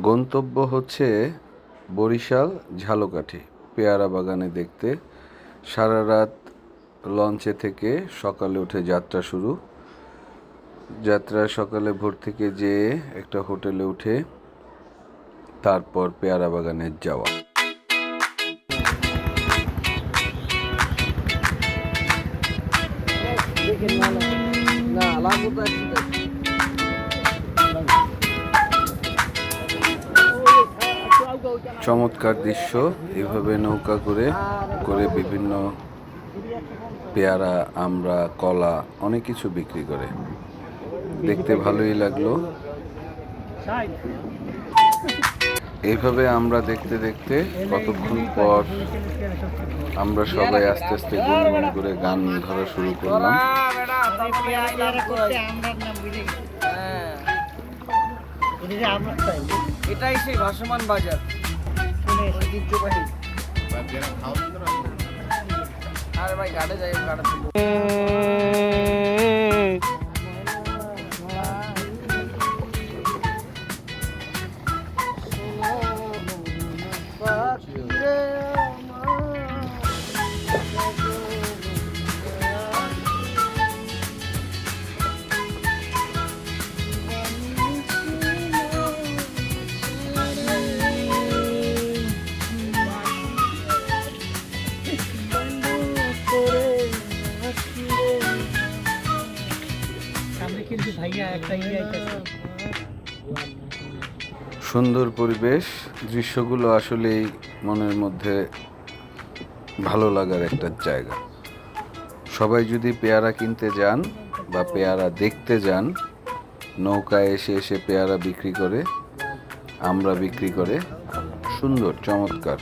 গন্তব্য হচ্ছে বরিশাল ঝালকাঠি। পেয়ারা বাগানে দেখতে সারা রাত লঞ্চে থেকে সকালে উঠে যাত্রা শুরু। যাত্রা সকালে ভোর থেকে যেয়ে একটা হোটেলে উঠে তারপর পেয়ারা বাগানে যাওয়া। না চমৎকার দৃশ্য। এভাবে নৌকা করে করে বিভিন্ন পেয়ারা, আমরা, কলা, অনেক কিছু বিক্রি করে। দেখতে ভালোই লাগল। এইভাবে আমরা দেখতে দেখতে কতক্ষণ পর আমরা সবাই আস্তে আস্তে গুনগুন করে গান ধরা শুরু করলাম। এটাই সেই ভাসমান বাজার। ঐতিহ্যবাহী। আরে ভাই গাড়ে যাই গাড়ে সামনে সুন্দর পরিবেশ, দৃশ্যগুলো আসলেই মনের মধ্যে ভালো লাগার একটা জায়গা। সবাই যদি পেয়ারা কিনতে যান বা পেয়ারা দেখতে যান, নৌকায় এসে এসে পেয়ারা বিক্রি করে, আমরা বিক্রি করে, সুন্দর, চমৎকার।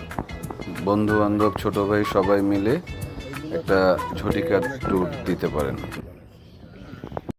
বন্ধু বান্ধব ছোট ভাই সবাই মিলে একটা ঝটিকা ট্যুর দিতে পারেন।